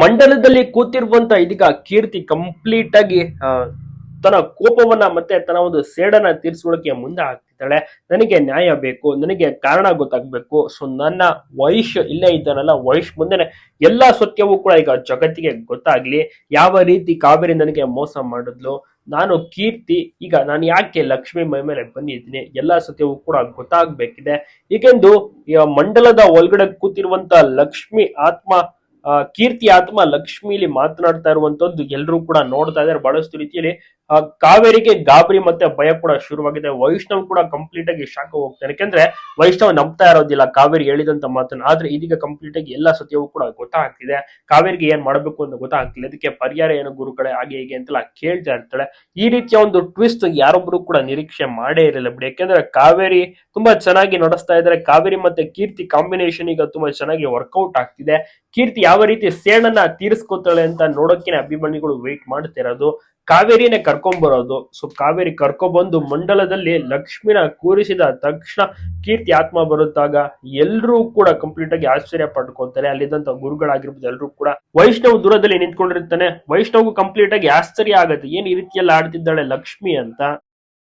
ಮಂಡಲದಲ್ಲಿ ಕೂತಿರುವಂತ ಇದೀಗ ಕೀರ್ತಿ ಕಂಪ್ಲೀಟ್ ಆಗಿ ತನ್ನ ಕೋಪವನ್ನ ಮತ್ತೆ ತನ್ನ ಒಂದು ಸೇಡನ್ನ ತೀರ್ಸ್ಕೊಳ್ಳೋಕೆ ಮುಂದೆ ಆಗ್ತಿದ್ದಾಳೆ. ನನಗೆ ನ್ಯಾಯ ಬೇಕು, ನನಗೆ ಕಾರಣ ಗೊತ್ತಾಗ್ಬೇಕು. ಸೊ ನನ್ನ ವಯಸ್ಸು ಇಲ್ಲೇ ಇದ್ದಾನಲ್ಲ, ವೈಶ್ ಮುಂದೆನೆ ಎಲ್ಲಾ ಸತ್ಯವೂ ಕೂಡ ಈಗ ಜಗತ್ತಿಗೆ ಗೊತ್ತಾಗ್ಲಿ. ಯಾವ ರೀತಿ ಕಾವೇರಿ ನನಗೆ ಮೋಸ ಮಾಡಿದ್ಲು? ನಾನು ಕೀರ್ತಿ, ಈಗ ನಾನು ಯಾಕೆ ಲಕ್ಷ್ಮಿ ಮೈ ಮೇಲೆ ಬಂದಿದ್ದೀನಿ? ಎಲ್ಲಾ ಸತ್ಯವೂ ಕೂಡ ಗೊತ್ತಾಗ್ಬೇಕಿದೆ. ಈಗೆಂದು ಮಂಡಲದ ಒಳಗಡೆ ಕೂತಿರುವಂತ ಲಕ್ಷ್ಮಿ ಆತ್ಮ ಕೀರ್ತಿ ಆತ್ಮ ಲಕ್ಷ್ಮಿಲಿ ಮಾತನಾಡ್ತಾ ಇರುವಂತದ್ದು ಎಲ್ಲರೂ ಕೂಡ ನೋಡ್ತಾ ಇದ್ದಾರೆ, ಬಹಳಷ್ಟು ರೀತಿಯಲ್ಲಿ. ಕಾವೇರಿಗೆ ಗಾಬರಿ ಮತ್ತೆ ಭಯ ಕೂಡ ಶುರುವಾಗಿದೆ. ವೈಷ್ಣವ್ ಕೂಡ ಕಂಪ್ಲೀಟ್ ಆಗಿ ಶಾಖ ಹೋಗ್ತಾನೆ. ಯಾಕಂದ್ರೆ ವೈಷ್ಣವ್ ನಂಬ್ತಾ ಇರೋದಿಲ್ಲ ಕಾವೇರಿ ಹೇಳಿದಂತ ಮಾತನ್ನ. ಆದ್ರೆ ಇದೀಗ ಕಂಪ್ಲೀಟ್ ಆಗಿ ಎಲ್ಲ ಸತ್ಯವೂ ಕೂಡ ಗೊತ್ತಾಗ್ತಿದೆ. ಕಾವೇರಿಗೆ ಏನ್ ಮಾಡ್ಬೇಕು ಅಂತ ಗೊತ್ತಾಗ್ತಿಲ್ಲ. ಅದಕ್ಕೆ ಪರಿಹಾರ ಏನು ಗುರುಗಳೇ, ಹಾಗೆ ಹೀಗೆ ಅಂತೆಲ್ಲ ಕೇಳ್ತಾ ಇರ್ತಾಳೆ. ಈ ರೀತಿಯ ಒಂದು ಟ್ವಿಸ್ಟ್ ಯಾರೊಬ್ರು ಕೂಡ ನಿರೀಕ್ಷೆ ಮಾಡೇ ಇರಲಿಲ್ಲ ಬಿಡಿ. ಯಾಕಂದ್ರೆ ಕಾವೇರಿ ತುಂಬಾ ಚೆನ್ನಾಗಿ ನಡೆಸ್ತಾ ಇದ್ದಾರೆ. ಕಾವೇರಿ ಮತ್ತೆ ಕೀರ್ತಿ ಕಾಂಬಿನೇಷನ್ ಈಗ ತುಂಬಾ ಚೆನ್ನಾಗಿ ವರ್ಕೌಟ್ ಆಗ್ತಿದೆ. ಕೀರ್ತಿ ಯಾವ ರೀತಿ ಸೇಣನ ತೀರಿಸ್ಕೊತಾಳೆ ಅಂತ ನೋಡೋಕೆ ಅಭಿಮಾನಿಗಳು ವೇಟ್ ಮಾಡ್ತಿರೋದು ಕಾವೇರಿನೇ ಕರ್ಕೊಂಬರೋದು ಸೊ ಕಾವೇರಿ ಕರ್ಕೊಬಂದು ಮಂಡಲದಲ್ಲಿ ಲಕ್ಷ್ಮಿನ ಕೂರಿಸಿದ ತಕ್ಷಣ ಕೀರ್ತಿ ಆತ್ಮ ಬರುತ್ತಾಗ ಎಲ್ಲರೂ ಕೂಡ ಕಂಪ್ಲೀಟ್ ಆಗಿ ಆಶ್ಚರ್ಯ ಪಡ್ಕೊತಾರೆ ಅಲ್ಲಿದ್ದಂತ ಗುರುಗಳಾಗಿರ್ಬೋದು ಎಲ್ಲರೂ ಕೂಡ. ವೈಷ್ಣವ್ ದೂರದಲ್ಲಿ ನಿಂತ್ಕೊಂಡಿರ್ತಾನೆ. ವೈಷ್ಣವ್ ಕಂಪ್ಲೀಟ್ ಆಗಿ ಆಶ್ಚರ್ಯ ಆಗುತ್ತೆ. ಏನ್ ಈ ರೀತಿಯಲ್ಲಿ ಆಡ್ತಿದ್ದಾಳೆ ಲಕ್ಷ್ಮಿ ಅಂತ.